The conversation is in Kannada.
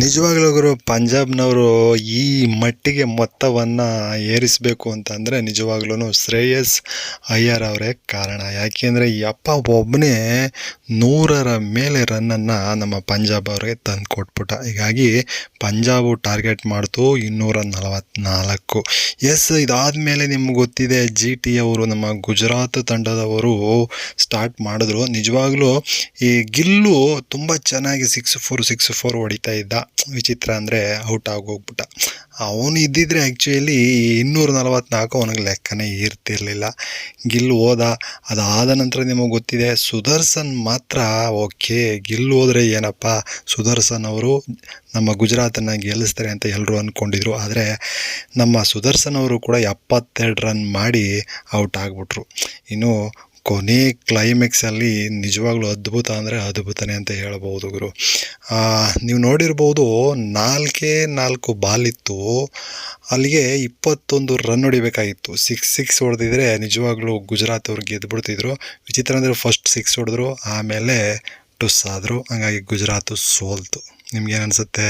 ನಿಜವಾಗ್ಲೂ ಪಂಜಾಬ್ನವರು ಈ ಮಟ್ಟಿಗೆ ಮೊತ್ತವನ್ನು ಏರಿಸಬೇಕು ಅಂತಂದರೆ ನಿಜವಾಗ್ಲೂ ಶ್ರೇಯಸ್ ಅಯ್ಯರ್ ಅವರೇ ಕಾರಣ. ಯಾಕೆಂದರೆ ಯಪ್ಪ ಒಬ್ಬನೇ ನೂರರ ಮೇಲೆ ರನ್ನನ್ನು ನಮ್ಮ ಪಂಜಾಬ್ ಅವರಿಗೆ ತಂದು ಕೊಟ್ಬಿಟ್ಟ ಹೀಗಾಗಿ ಪಂಜಾಬು ಟಾರ್ಗೆಟ್ ಮಾಡ್ತು ಇನ್ನೂರ ನಲವತ್ತ್ನಾಲ್ಕು ಎಸ್, ಇದಾದಮೇಲೆ ನಿಮ್ಗೆ ಗೊತ್ತಿದೆ, ಜಿ ಟಿ ಅವರು ನಮ್ಮ ಗುಜರಾತ್ ತಂಡದವರು ಸ್ಟಾರ್ಟ್ ಮಾಡಿದ್ರು. ನಿಜವಾಗ್ಲೂ ಈ ಗಿಲ್ಲು ತುಂಬ ಚೆನ್ನಾಗಿ ಸಿಕ್ಸ್ ಫೋರ್ ಸಿಕ್ಸ್ ಫೋರ್ ಹೊಡಿತಾ ಇದ್ದ. ವಿಚಿತ್ರ ಅಂದರೆ ಔಟ್ ಆಗೋಗ್ಬಿಟ್ಟ. ಅವನು ಇದ್ದಿದ್ರೆ ಆ್ಯಕ್ಚುಲಿ ಇನ್ನೂರ ನಲವತ್ತ್ನಾಲ್ಕು ಅವನಿಗೆ ಲೆಕ್ಕನೇ ಇರ್ತಿರಲಿಲ್ಲ. ಗಿಲ್ ಹೋದ, ಅದಾದ ನಂತರ ನಿಮಗೆ ಗೊತ್ತಿದೆ, ಸುದರ್ಶನ್ ಮಾತ್ರ ಓಕೆ, ಗಿಲ್ ಹೋದರೆ ಏನಪ್ಪ, ಸುದರ್ಶನ್ ಅವರು ನಮ್ಮ ಗುಜರಾತನ್ನು ಗೆಲ್ಲಿಸ್ತಾರೆ ಅಂತ ಎಲ್ಲರೂ ಅಂದ್ಕೊಂಡಿದ್ರು ಆದರೆ ನಮ್ಮ ಸುದರ್ಶನ್ ಅವರು ಕೂಡ ಎಪ್ಪತ್ತೆರಡು ರನ್ ಮಾಡಿ ಔಟ್ ಆಗಿಬಿಟ್ರು. ಇನ್ನು ಕೊನೆ ಕ್ಲೈಮ್ಯಾಕ್ಸಲ್ಲಿ ನಿಜವಾಗ್ಲೂ ಅದ್ಭುತ ಅಂದರೆ ಅದ್ಭುತನೇ ಅಂತ ಹೇಳ್ಬೋದು ಗುರು. ನೀವು ನೋಡಿರ್ಬೋದು ನಾಲ್ಕೇ ನಾಲ್ಕು ಬಾಲ್ ಇತ್ತು. ಅಲ್ಲಿಗೆ ಇಪ್ಪತ್ತೊಂದು ರನ್ ಹೊಡಿಬೇಕಾಗಿತ್ತು. ಸಿಕ್ಸ್ ಸಿಕ್ಸ್ ಹೊಡೆದಿದ್ರೆ ನಿಜವಾಗ್ಲೂ ಗುಜರಾತ್ ಅವ್ರು ಗೆದ್ದುಬಿಡ್ತಿದ್ರು ವಿಚಿತ್ರ ಅಂದರೆ ಫಸ್ಟ್ ಸಿಕ್ಸ್ ಹೊಡೆದ್ರು. ಆಮೇಲೆ ಟುಸ್ ಆದರು. ಹಂಗಾಗಿ ಗುಜರಾತು ಸೋಲ್ತು. ನಿಮ್ಗೇನು ಅನಿಸುತ್ತೆ?